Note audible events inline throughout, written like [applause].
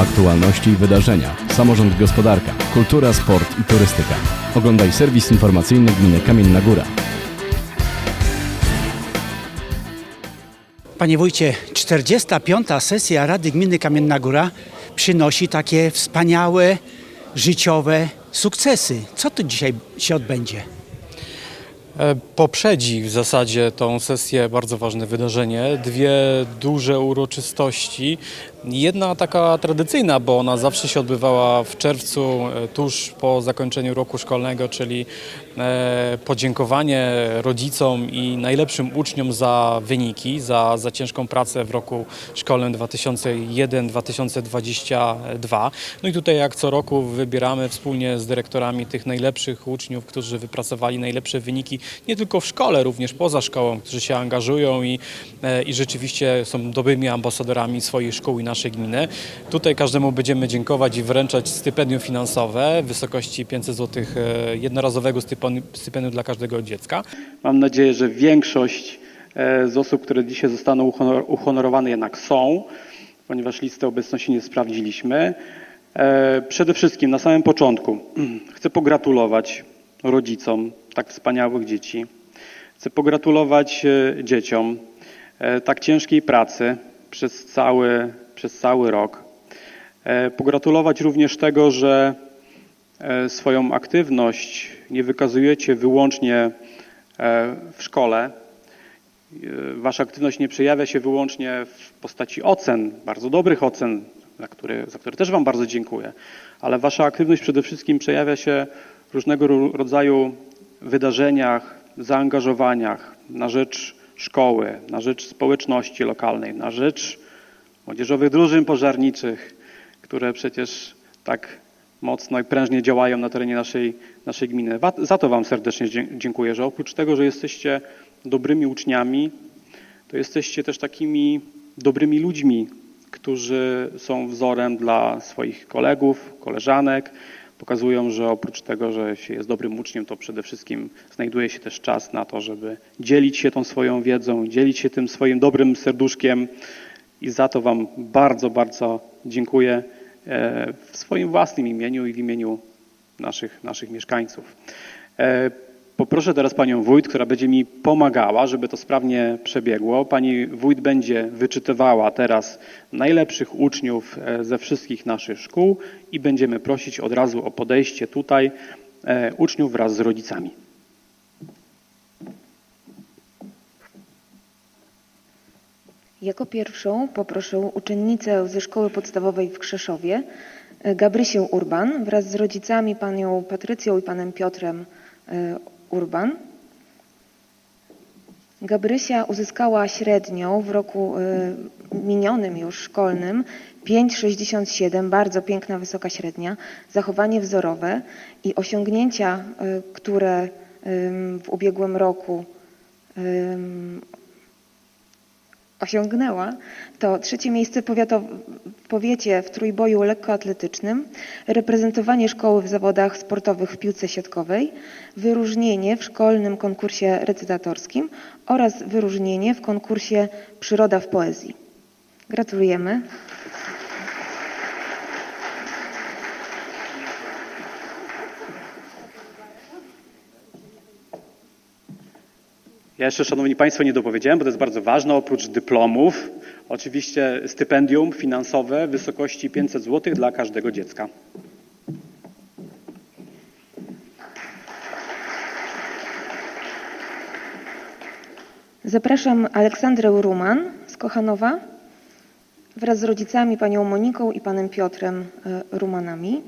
Aktualności i wydarzenia, samorząd gospodarka, kultura, sport i turystyka. Oglądaj serwis informacyjny Gminy Kamienna Góra. Panie wójcie, 45. sesja Rady Gminy Kamienna Góra przynosi takie wspaniałe, życiowe sukcesy. Co tu dzisiaj się odbędzie? E, Poprzedzi w zasadzie tą sesję bardzo ważne wydarzenie, dwie duże uroczystości. Jedna taka tradycyjna, bo ona zawsze się odbywała w czerwcu, e, tuż po zakończeniu roku szkolnego, czyli e, podziękowanie rodzicom i najlepszym uczniom za wyniki, za, za ciężką pracę w roku szkolnym 2001-2022. No i tutaj jak co roku wybieramy wspólnie z dyrektorami tych najlepszych uczniów, którzy wypracowali najlepsze wyniki nie tylko w szkole, również poza szkołą, którzy się angażują i, e, i rzeczywiście są dobrymi ambasadorami swojej szkół i naszej gminy. Tutaj każdemu będziemy dziękować i wręczać stypendium finansowe w wysokości 500 zł e, jednorazowego stypendium, dla każdego dziecka. Mam nadzieję, że większość e, z osób, które dzisiaj zostaną uhonor- uhonorowane jednak są, ponieważ listy obecności nie sprawdziliśmy. E, Przede wszystkim na samym początku [clears throat] chcę pogratulować rodzicom tak wspaniałych dzieci. Chcę pogratulować dzieciom tak ciężkiej pracy przez cały, przez cały rok. E, Pogratulować również tego, że e, swoją aktywność nie wykazujecie wyłącznie e, w szkole. Wasza aktywność nie przejawia się wyłącznie w postaci ocen, bardzo dobrych ocen, za które, za które też Wam bardzo dziękuję, ale Wasza aktywność przede wszystkim przejawia się w różnego ro- rodzaju wydarzeniach, zaangażowaniach na rzecz szkoły, na rzecz społeczności lokalnej, na rzecz młodzieżowych drużyn pożarniczych, które przecież tak mocno i prężnie działają na terenie naszej, naszej gminy. Za to Wam serdecznie dziękuję, że oprócz tego, że jesteście dobrymi uczniami, to jesteście też takimi dobrymi ludźmi, którzy są wzorem dla swoich kolegów, koleżanek. Pokazują, że oprócz tego, że się jest dobrym uczniem, to przede wszystkim znajduje się też czas na to, żeby dzielić się tą swoją wiedzą, dzielić się tym swoim dobrym serduszkiem. I za to Wam bardzo, bardzo dziękuję e, w swoim własnym imieniu i w imieniu naszych, naszych mieszkańców. E, Poproszę teraz panią wójt, która będzie mi pomagała, żeby to sprawnie przebiegło. Pani wójt będzie wyczytywała teraz najlepszych uczniów e, ze wszystkich naszych szkół i będziemy prosić od razu o podejście tutaj uczniów wraz z rodzicami. Jako pierwszą poproszę uczennicę ze szkoły podstawowej w Krzeszowie, e, Gabrysię Urban, wraz z rodzicami panią Patrycją i panem Piotrem e, Urban. Gabrysia uzyskała średnią w roku e, minionym już szkolnym 5,67, bardzo piękna, wysoka średnia, zachowanie wzorowe i osiągnięcia, które w ubiegłym roku osiągnęła, to trzecie miejsce w powiecie w trójboju lekkoatletycznym, reprezentowanie szkoły w zawodach sportowych w piłce siatkowej, wyróżnienie w szkolnym konkursie recytatorskim oraz wyróżnienie w konkursie Przyroda w poezji. Gratulujemy. Ja jeszcze, Szanowni Państwo, nie dopowiedziałem, bo to jest bardzo ważne. Oprócz dyplomów, oczywiście stypendium finansowe w wysokości 500 zł dla każdego dziecka. Zapraszam Aleksandrę Ruman z Kochanowa wraz z rodzicami panią Moniką i panem Piotrem e, Rumanami.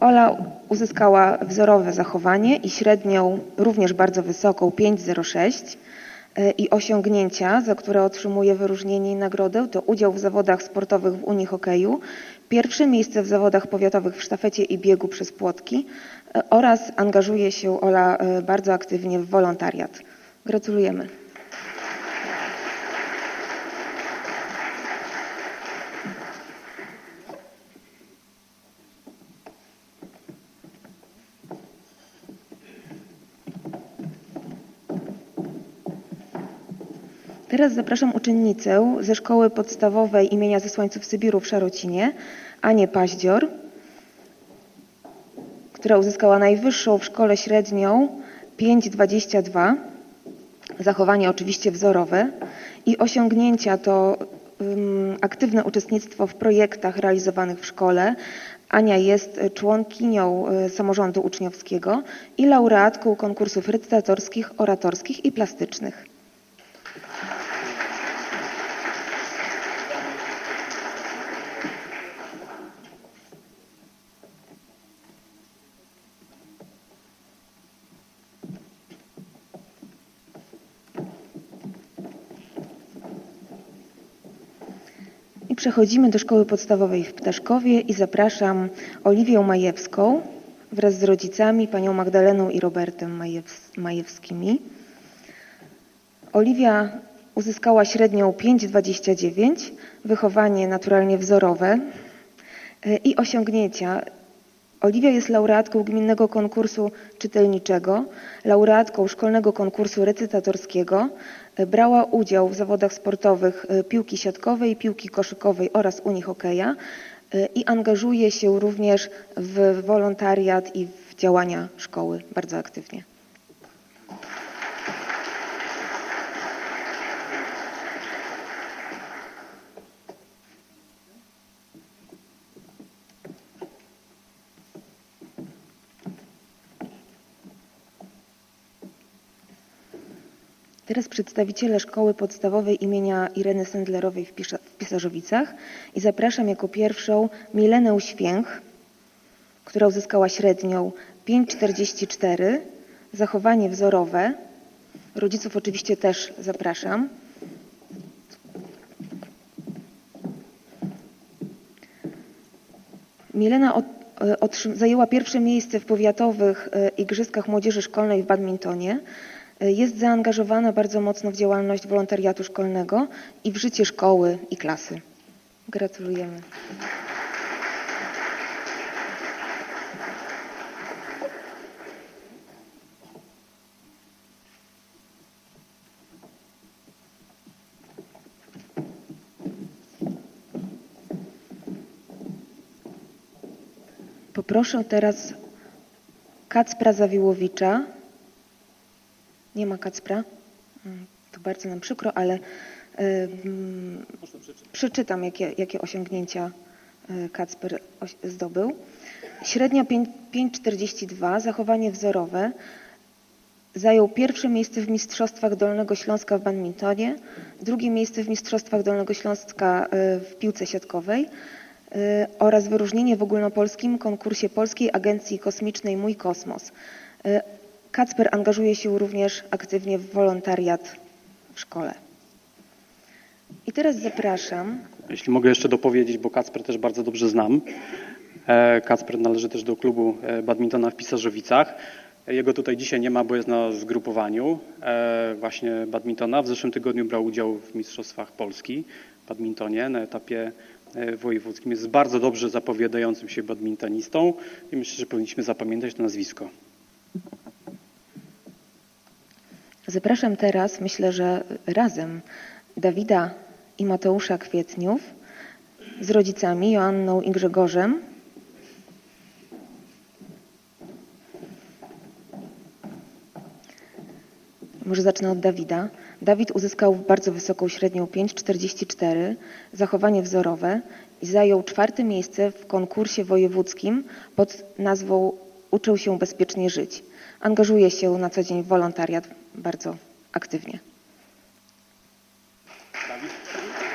Ola uzyskała wzorowe zachowanie i średnią również bardzo wysoką 5,06 e, i osiągnięcia, za które otrzymuje wyróżnienie i nagrodę, to udział w zawodach sportowych w Unii Hokeju, pierwsze miejsce w zawodach powiatowych w sztafecie i biegu przez płotki e, oraz angażuje się Ola e, bardzo aktywnie w wolontariat. Gratulujemy. Teraz zapraszam uczennicę ze szkoły podstawowej imienia Zesłańców Sybiru w Szarocinie, Anię Paździor, która uzyskała najwyższą w szkole średnią 5,22. Zachowanie oczywiście wzorowe i osiągnięcia to ym, aktywne uczestnictwo w projektach realizowanych w szkole. Ania jest członkinią y, samorządu uczniowskiego i laureatką konkursów recytatorskich, oratorskich i plastycznych. Przechodzimy do szkoły podstawowej w Ptaszkowie i zapraszam Oliwię Majewską wraz z rodzicami, panią Magdaleną i Robertem Majews- Majewskimi. Oliwia uzyskała średnią 5,29, wychowanie naturalnie wzorowe y, i osiągnięcia. Oliwia jest laureatką gminnego konkursu czytelniczego, laureatką szkolnego konkursu recytatorskiego. Brała udział w zawodach sportowych y, piłki siatkowej, piłki koszykowej oraz unihokeja y, i angażuje się również w wolontariat i w działania szkoły bardzo aktywnie. Teraz przedstawiciele Szkoły Podstawowej imienia Ireny Sendlerowej w, Pisza, w Pisarzowicach i zapraszam jako pierwszą Milenę Święch, która uzyskała średnią 5,44, zachowanie wzorowe. Rodziców oczywiście też zapraszam. Milena od, e, otrzym- zajęła pierwsze miejsce w powiatowych e, Igrzyskach Młodzieży Szkolnej w badmintonie. Jest zaangażowana bardzo mocno w działalność wolontariatu szkolnego i w życie szkoły i klasy. Gratulujemy. Poproszę teraz Kacpra Zawiłowicza. Nie ma Kacpra. Mm, To bardzo nam przykro, ale y, przeczytam, jakie, jakie osiągnięcia y, Kacper zdobył. Średnia pięć- 5,42, zachowanie wzorowe. Zajął pierwsze miejsce w Mistrzostwach Dolnego Śląska w badmintonie, drugie miejsce w Mistrzostwach Dolnego Śląska y, w piłce siatkowej oraz wyróżnienie w ogólnopolskim konkursie Polskiej Agencji Kosmicznej Mój Kosmos. Kacper angażuje się również aktywnie w wolontariat w szkole. I teraz zapraszam Jeśli mogę jeszcze dopowiedzieć, bo Kacper też bardzo dobrze znam. E, Kacper należy też do klubu e, badmintona w Pisarzowicach. Jego tutaj dzisiaj nie ma, bo jest na zgrupowaniu e, właśnie badmintona. W zeszłym tygodniu brał udział w Mistrzostwach Polski w badmintonie na etapie wojewódzkim. Jest bardzo dobrze zapowiadającym się badmintonistą i myślę, że powinniśmy zapamiętać to nazwisko. Zapraszam teraz, myślę, że razem, Dawida i Mateusza Kwietniów z rodzicami Joanną i Grzegorzem. Może zacznę od Dawida. Dawid uzyskał bardzo wysoką średnią 5,44, zachowanie wzorowe i zajął czwarte miejsce w konkursie wojewódzkim pod nazwą Uczył się bezpiecznie żyć. Angażuje się na co dzień w wolontariat bardzo aktywnie.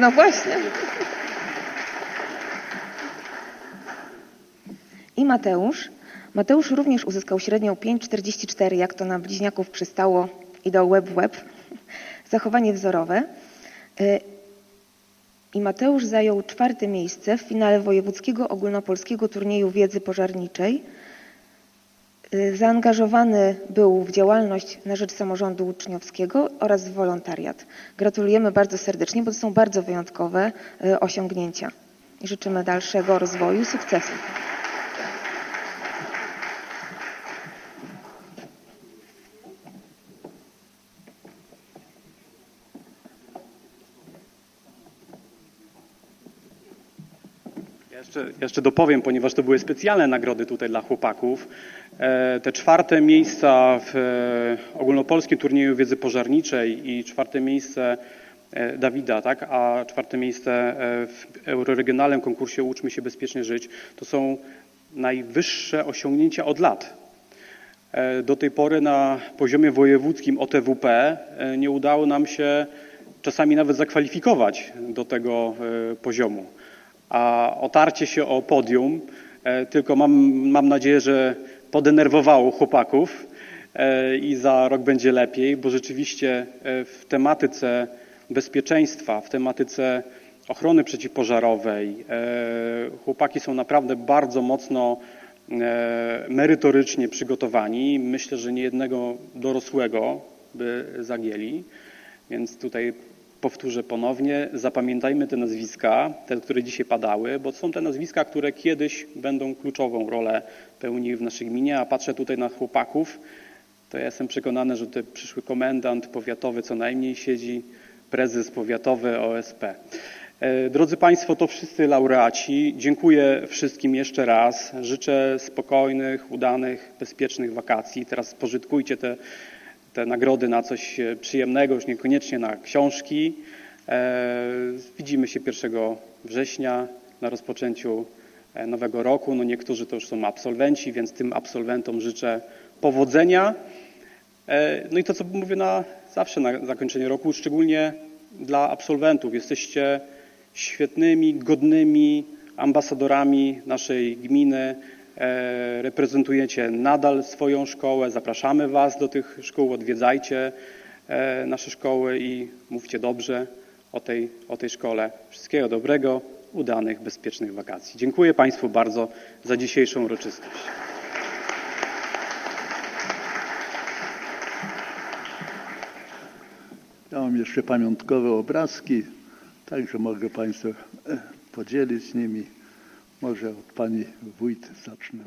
No właśnie. I Mateusz. Mateusz również uzyskał średnią 5,44, jak to na bliźniaków przystało i do web web. Zachowanie wzorowe. Y, I Mateusz zajął czwarte miejsce w finale wojewódzkiego ogólnopolskiego turnieju wiedzy pożarniczej. Y, Zaangażowany był w działalność na rzecz samorządu uczniowskiego oraz w wolontariat. Gratulujemy bardzo serdecznie, bo to są bardzo wyjątkowe y, osiągnięcia. Życzymy dalszego rozwoju i sukcesu. Jeszcze, jeszcze dopowiem, ponieważ to były specjalne nagrody tutaj dla chłopaków. E, Te czwarte miejsca w e, ogólnopolskim turnieju wiedzy pożarniczej i czwarte miejsce e, Dawida, tak, a czwarte miejsce w euroregionalnym konkursie Uczmy się bezpiecznie żyć, to są najwyższe osiągnięcia od lat. Do tej pory na poziomie wojewódzkim OTWP nie udało nam się czasami nawet zakwalifikować do tego poziomu. A otarcie się o podium, e, tylko mam, mam nadzieję, że podenerwowało chłopaków e, i za rok będzie lepiej, bo rzeczywiście e, w tematyce bezpieczeństwa, w tematyce ochrony przeciwpożarowej chłopaki są naprawdę bardzo mocno merytorycznie przygotowani. Myślę, że nie jednego dorosłego by zagięli. Więc tutaj powtórzę ponownie, zapamiętajmy te nazwiska, te, które dzisiaj padały, bo są te nazwiska, które kiedyś będą kluczową rolę pełniły w naszej gminie, a patrzę tutaj na chłopaków, to ja jestem przekonany, że tutaj przyszły komendant powiatowy co najmniej siedzi, prezes powiatowy OSP. E, Drodzy Państwo, to wszyscy laureaci. Dziękuję wszystkim jeszcze raz. Życzę spokojnych, udanych, bezpiecznych wakacji. Teraz spożytkujcie te, te nagrody na coś e, przyjemnego, już niekoniecznie na książki. E, Widzimy się 1 września na rozpoczęciu e, nowego roku. No niektórzy to już są absolwenci, więc tym absolwentom życzę powodzenia. No i to, co mówię na, zawsze na zakończenie roku, szczególnie dla absolwentów. Jesteście świetnymi, godnymi ambasadorami naszej gminy. E, Reprezentujecie nadal swoją szkołę. Zapraszamy Was do tych szkół, odwiedzajcie e, nasze szkoły i mówcie dobrze o tej, o tej szkole. Wszystkiego dobrego, udanych, bezpiecznych wakacji. Dziękuję Państwu bardzo za dzisiejszą uroczystość. Ja mam jeszcze pamiątkowe obrazki, także mogę Państwu e, podzielić nimi. Może od Pani Wójt zacznę.